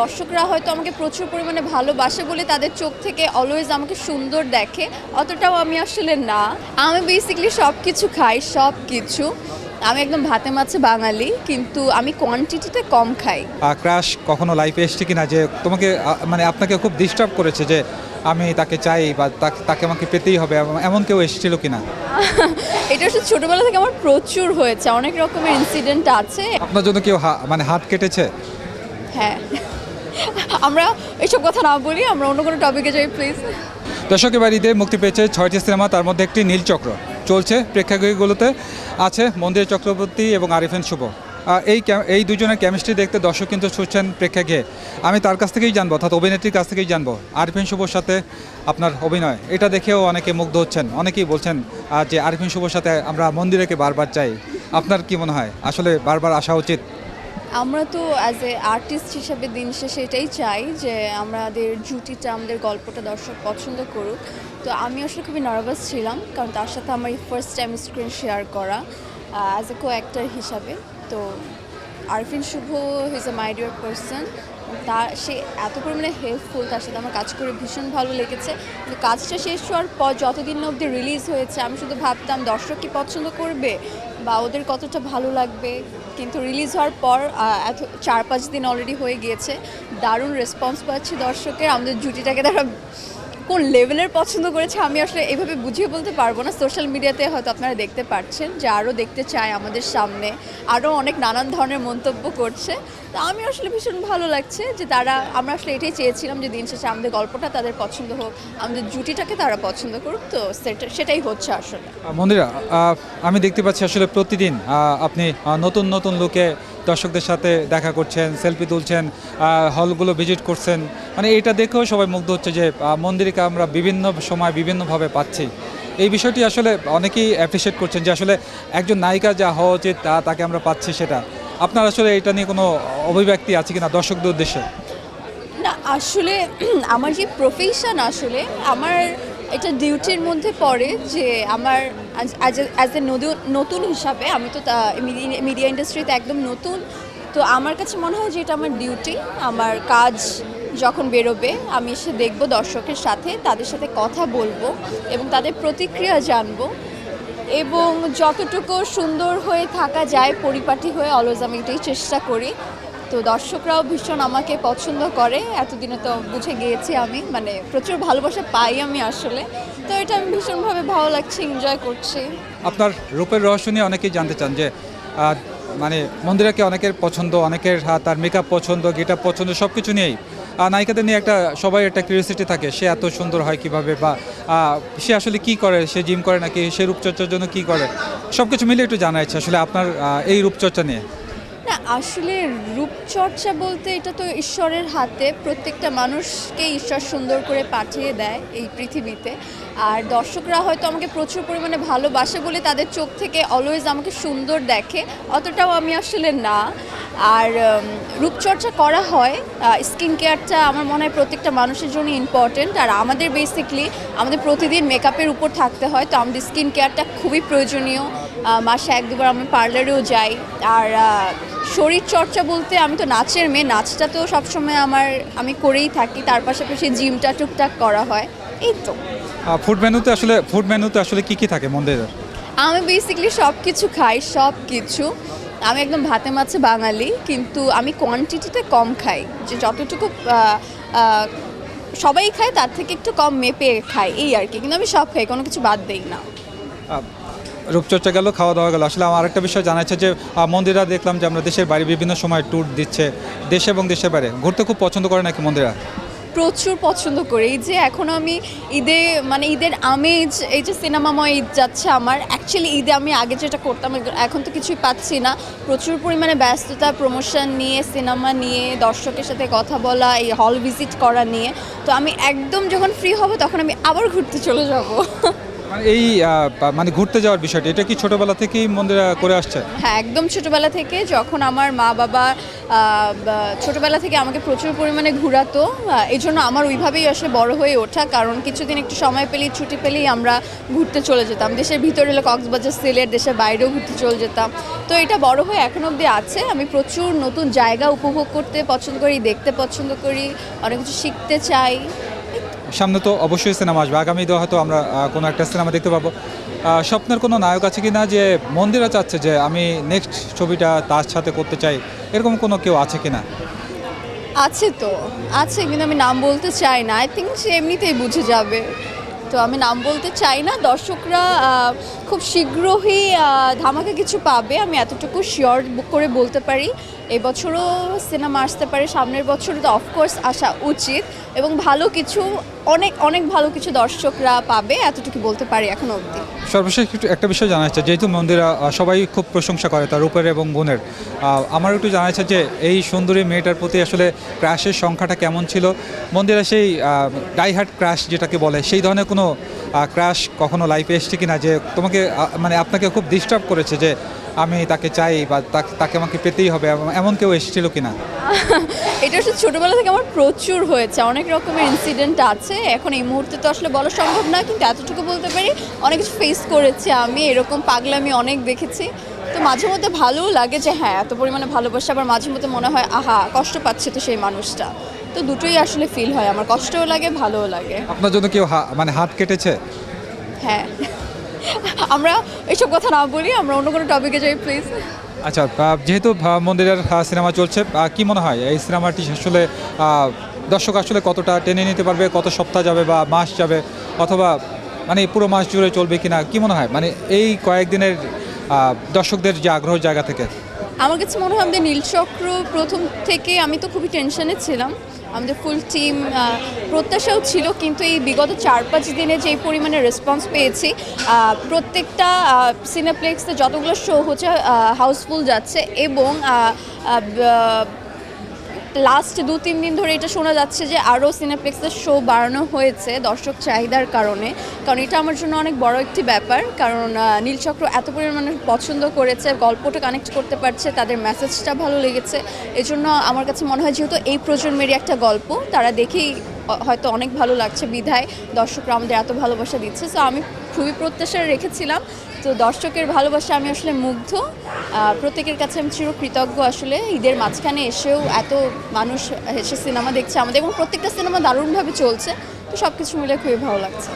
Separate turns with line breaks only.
দর্শকরা হয়তো আমাকে প্রচুর পরিমাণে ভালোবাসে বলে তাদের চোখ থেকে অলওয়েজ আমাকে সুন্দর দেখে। অতটাও আমি আসলে না। আমি বেসিক্যালি সব কিছু খাই সব কিছু আমি একদম ভাতে মাছে বাঙালি কিন্তু আমি কোয়ান্টিটিতে কম খাই।
ক্রাশ কখনো লাইফে এসছে কিনা যে তোমাকে মানে আপনাকে খুব ডিস্টার্ব করেছে যে আমি তাকে চাই বা তাকে- আমাকে পেতেই হবে এমন- কেউ এসেছিল কিনা?
এটা আসলে ছোটোবেলা থেকে আমার প্রচুর হয়েছে। অনেক রকমের ইনসিডেন্ট আছে।
আপনার জন্য কেউ মানে হাত কেটেছে?
হ্যাঁ। আমরা এসব কথা না বলি, আমরা অন্য কোনো টপিকে যাই প্লিজ
দর্শকের বাড়িতে মুক্তি পেয়েছে ছয়টি সিনেমা, তার মধ্যে একটি নীলচক্র চলছে প্রেক্ষাগৃহগুলোতে, আছে মন্দির চক্রবর্তী এবং আরিফেন শুভ। এই এই দুজনের কেমিস্ট্রি দেখতে দর্শক কিন্তু ছুটছেন প্রেক্ষাগৃহে। আমি তার কাছ থেকেই জানব, অর্থাৎ অভিনেত্রীর কাছ থেকেই জানব আরিফিন শুভর সাথে আপনার অভিনয়। এটা দেখেও অনেকে মুগ্ধ হচ্ছেন। অনেকেই বলছেন যে আরিফিন শুভর সাথে আমরা মন্দিরেকে বারবার চাই আপনার কি মনে হয়? আসলে বারবার আসা উচিত?
আমরা তো অ্যাজ এ আর্টিস্ট হিসাবে দিন শেষে এটাই চাই যে আমাদের জুটিটা, আমাদের গল্পটা দর্শক পছন্দ করুক। তো আমি আসলে খুবই নার্ভাস ছিলাম, কারণ তার সাথে আমার ফার্স্ট টাইম স্ক্রিন শেয়ার করা অ্যাজ এ কো অ্যাক্টার হিসাবে। তো Arifin Shuvo he's a my dear person তার সে এত পরিমাণে হেল্পফুল তার সাথে আমার কাজ করে ভীষণ ভালো লেগেছে। কিন্তু কাজটা শেষ হওয়ার পর যতদিন অবধি রিলিজ হয়েছে, আমি শুধু ভাবতাম, দর্শক কি পছন্দ করবে? বা ওদের কতটা ভালো লাগবে? কিন্তু রিলিজ হওয়ার পর এত, চার পাঁচ দিন অলরেডি হয়ে গিয়েছে। দারুণ রেসপন্স পাচ্ছি দর্শকের, আমাদের জুটিটাকে তারা কোন লেভেলের পছন্দ করেছে আমি আসলে এভাবে বুঝিয়ে বলতে পারব না। সোশ্যাল মিডিয়াতে হয়তো আপনারা দেখতে পাচ্ছেন যে আরও দেখতে চায় আমাদের সামনে। আরও অনেক নানান ধরনের মন্তব্য করছে। তো আমি আসলে ভীষণ ভালো লাগছে যে তারা, আমরা আসলে এটাই চেয়েছিলাম যে দিন শেষে আমাদের গল্পটা তাদের পছন্দ হোক, আমাদের জুটিটাকে তারা পছন্দ করুক। তো সেটা, সেটাই হচ্ছে আসলে।
মন্দিরা আমি দেখতে পাচ্ছি আসলে প্রতিদিন আপনি নতুন নতুন লোকে দর্শকদের সাথে দেখা করছেন, সেলফি তুলছেন হলগুলো ভিজিট করছেন। মানে এটা দেখেও সবাই মুগ্ধ হচ্ছে যে মন্দিরকে আমরা বিভিন্ন সময় বিভিন্নভাবে পাচ্ছি। এই বিষয়টি আসলে অনেকেই অ্যাপ্রিসিয়েট করছেন যে আসলে একজন নায়িকা যা হওয়া উচিত, তা তাকে আমরা পাচ্ছি সেটা। আপনার আসলে এটা নিয়ে কোনো অভিব্যক্তি আছে কিনা দর্শকদের উদ্দেশ্যে?
না, আসলে আমার যে প্রফেশন আসলে, আমার এটা ডিউটির মধ্যে পড়ে যে আমার অ্যাজ এ নতুন হিসাবে আমি তো মিডিয়া ইন্ডাস্ট্রিতে একদম নতুন। তো আমার কাছে মনে হয় যে এটা আমার ডিউটি আমার কাজ যখন বেরোবে, আমি এসে দেখব দর্শকের সাথে, তাদের সাথে কথা বলব এবং তাদের প্রতিক্রিয়া জানব। এবং যতটুকু সুন্দর হয়ে থাকা যায়, পরিপাটি হয়ে অলওয়েজ আমি এটাই চেষ্টা করি। তো দর্শকরাও ভীষণ আমাকে পছন্দ করে। এতদিনে তো বুঝে গিয়েছি আমি। মানে প্রচুর ভালোবাসা পাই আমি আসলে। তো এটা আমি ভীষণভাবে ভালো লাগছে এনজয় করছি।
আপনার রূপের রহস্য নিয়ে অনেকেই জানতে চান যে মানে মন্দিরাকে অনেকের পছন্দ, অনেকের তার মেকআপ পছন্দ গেটআপ পছন্দ সব কিছু নিয়েই নায়িকাদের নিয়ে একটা, সবাই একটা কিউরিয়াসিটি থাকে, সে এত সুন্দর হয় কীভাবে বা সে আসলে কি করে? সে জিম করে নাকি? সে রূপচর্চার জন্য কি করে? সব কিছু মিলে একটু জানা আসলে আপনার এই রূপচর্চা নিয়ে।
আসলে রূপচর্চা বলতে এটা তো ঈশ্বরের হাতে, প্রত্যেকটা মানুষকে ঈশ্বর সুন্দর করে পাঠিয়ে দেয় এই পৃথিবীতে। আর দর্শকরা হয়তো আমাকে প্রচুর পরিমাণে ভালোবাসে বলে তাদের চোখ থেকে অলওয়েজ আমাকে সুন্দর দেখে, অতটাও আমি আসলে না। আর রূপচর্চা করা হয় স্কিন কেয়ারটা আমার মনে হয় প্রত্যেকটা মানুষের জন্য ইম্পর্টেন্ট আর আমাদের বেসিকলি আমাদের প্রতিদিন মেকআপের উপর থাকতে হয়, তো আমাদের স্কিন কেয়ারটা খুবই প্রয়োজনীয়। মাসে এক দুবার আমি পার্লারেও যাই। আর শরীর চর্চা বলতে আমি তো নাচের মেয়ে নাচটা তো সবসময় আমার আমি করেই থাকি। তার পাশাপাশি জিমটা টুকটাক করা হয়। এই তো।
ফুড মেনুতে আসলে ফুড মেনুতে আসলে কি কি থাকে মন্দিরের
আমি বেসিক্যালি সব কিছু খাই সব কিছু আমি একদম ভাতে মাছে বাঙালি কিন্তু আমি কোয়ান্টিটিতে কম খাই। যে যতটুকু সবাই খায় তার থেকে একটু কম মেপে খাই এই আর কি। কিন্তু আমি সব খাই কোনো কিছু বাদ দেই না।
রূপচর্চা গেল, খাওয়া দাওয়া গেল। আসলে আমার আরেকটা বিষয় জানাচ্ছে যে মন্দিরা দেখলাম যে আমরা দেশের বাইরে বিভিন্ন সময় ট্যুর দিচ্ছে, দেশে এবং দেশের বাইরে। ঘুরতে খুব পছন্দ করে নাকি মন্দিরা?
প্রচুর পছন্দ করি। এই যে এখন আমি ঈদে মানে ঈদের আমেজ, এই যে সিনেমাময় ঈদ যাচ্ছে আমার অ্যাকচুয়ালি ঈদে আমি আগে যেটা করতাম এখন তো কিছুই পাচ্ছি না। প্রচুর পরিমাণে ব্যস্ততা প্রমোশন নিয়ে, সিনেমা নিয়ে, দর্শকের সাথে কথা বলা, এই হল ভিজিট করা নিয়ে। তো আমি একদম যখন ফ্রি হব, তখন আমি আবার ঘুরতে চলে যাব।
এই মানে ঘুরতে যাওয়ার বিষয়টা, এটা কি ছোটবেলা থেকেই মন্দিরে করে আসছে
হ্যাঁ একদম ছোটবেলা থেকে যখন আমার মা বাবা ছোটবেলা থেকে আমাকে প্রচুর পরিমাণে ঘুরাতো এই জন্য আমার ওইভাবেই আসলে বড় হয়ে ওঠা, কারণ কিছুদিন একটু সময় পেলেই, ছুটি পেলেই আমরা ঘুরতে চলে যেতাম। দেশের ভিতরে হলে কক্সবাজার, সিলেট, দেশের বাইরেও ঘুরতে চলে যেতাম। তো এটা বড় হয়ে এখন অবধি আছে। আমি প্রচুর নতুন জায়গা উপভোগ করতে পছন্দ করি, দেখতে পছন্দ করি, অনেক কিছু শিখতে চাই।
সামনে তো অবশ্যই সিনেমা আসবে। আগামীতে হয়তো আমরা কোনো একটা সিনেমা দেখতে পাবো। স্বপ্নের কোনো নায়ক আছে কি না যে মন্দিরা চাচ্ছে যে আমি নেক্সট ছবিটা তার সাথে করতে চাই, এরকম কোনো কেউ আছে কি না
আছে তো, আছে কিন্তু আমি নাম বলতে চাই না। আই থিঙ্ক সে এমনিতেই বুঝে যাবে। তো আমি নাম বলতে চাই না। দর্শকরা খুব শীঘ্রই ধামাকা কিছু পাবে। আমি এতটুকু শিওর করে বলতে পারি। এবছরও সিনেমা আসতে পারে, সামনের বছর তো অফকোর্স আসা উচিত এবং ভালো কিছু, অনেক অনেক ভালো কিছু দর্শকরা পাবে এতটুকু বলতে পারি এখন অবধি।
সর্বশেষ একটু বিষয় জানা যাচ্ছে যেহেতু মন্দিরা সবাই খুব প্রশংসা করে তার রূপের এবং গুণের আমার একটু জানা যাচ্ছে যে এই সুন্দরী মেয়েটার প্রতি আসলে ক্রাশের সংখ্যাটা কেমন ছিল? মন্দিরা সেই ডাইহার্ট ক্র্যাশ যেটাকে বলে, সেই ধরনের কোনো ক্র্যাশ কখনো লাইফে এসছে কিনা? যে তোমাকে মানে আপনাকে খুব ডিস্টার্ব করেছে যে আমি তাকে চাই বা তাকে আমাকে পেতেই হবে এমন- কেউ এসেছিল কিনা?
এটা আসলে ছোটোবেলা থেকে আমার প্রচুর হয়েছে। অনেক রকমের ইনসিডেন্ট আছে। এখন এই মুহূর্তে তো আসলে বলা সম্ভব না কিন্তু এতটুকু বলতে পারি অনেক কিছু ফেস করেছি আমি এরকম পাগলামি অনেক দেখেছি। তো মাঝে মধ্যে ভালোও লাগে যে হ্যাঁ এত পরিমাণে ভালোবাসা আবার মাঝে মধ্যে মনে হয় আহা কষ্ট পাচ্ছে তো সেই মানুষটা। তো দুটোই আসলে ফিল হয়। আমার কষ্টও লাগে ভালোও লাগে।
আপনার জন্য কেউ মানে হাত কেটেছে?
হ্যাঁ। আমরা এইসব কথা না বলি আমরা অন্য কোনো টপিকে যাই প্লিজ
আচ্ছা যেহেতু মন্দিরের সিনেমা চলছে কি মনে হয়? এই সিনেমাটি আসলে দর্শক আসলে কতটা টেনে নিতে পারবে? কত সপ্তাহ যাবে বা মাস যাবে? অথবা মানে পুরো মাস জুড়ে চলবে কিনা? কি মনে হয়? মানে এই কয়েকদিনের দর্শকদের যে আগ্রহ জায়গা থেকে।
আমার কাছে মনে হয় আমাদের নীলচক্র প্রথম থেকে আমি তো খুবই টেনশনে ছিলাম। আমাদের ফুল টিম প্রত্যাশাও ছিল, কিন্তু এই বিগত চার পাঁচ দিনে যে পরিমাণে রেসপন্স পেয়েছি প্রত্যেকটা সিনেপ্লেক্সে যতগুলো শো হচ্ছে হাউসফুল যাচ্ছে এবং লাস্ট দু, তিন দিন ধরে এটা শোনা যাচ্ছে যে আরও সিনেপ্লেক্সের শো বাড়ানো হয়েছে দর্শক চাহিদার কারণে। কারণ এটা আমার জন্য অনেক বড় একটি ব্যাপার। কারণ নীলচক্র এত পরিমাণে পছন্দ করেছে, গল্পটা কানেক্ট করতে পারছে, তাদের মেসেজটা ভালো লেগেছে। এজন্য আমার কাছে মনে হয় যেহেতু এই প্রজন্মেরই একটা গল্প, তারা দেখেই হয়তো অনেক ভালো লাগছে বিধায়। দর্শকরা আমাদের এত ভালোবাসা দিচ্ছে। সো আমি খুবই প্রত্যাশা রেখেছিলাম। তো দর্শকের ভালোবাসা, আমি আসলে মুগ্ধ। প্রত্যেকের কাছে আমি চিরকৃতজ্ঞ আসলে। ঈদের মাঝখানে এসেও এত মানুষ এসে সিনেমা দেখছে আমাদের এবং প্রত্যেকটা সিনেমা দারুণভাবে চলছে। তো সব কিছু মিলে খুবই ভালো লাগছে।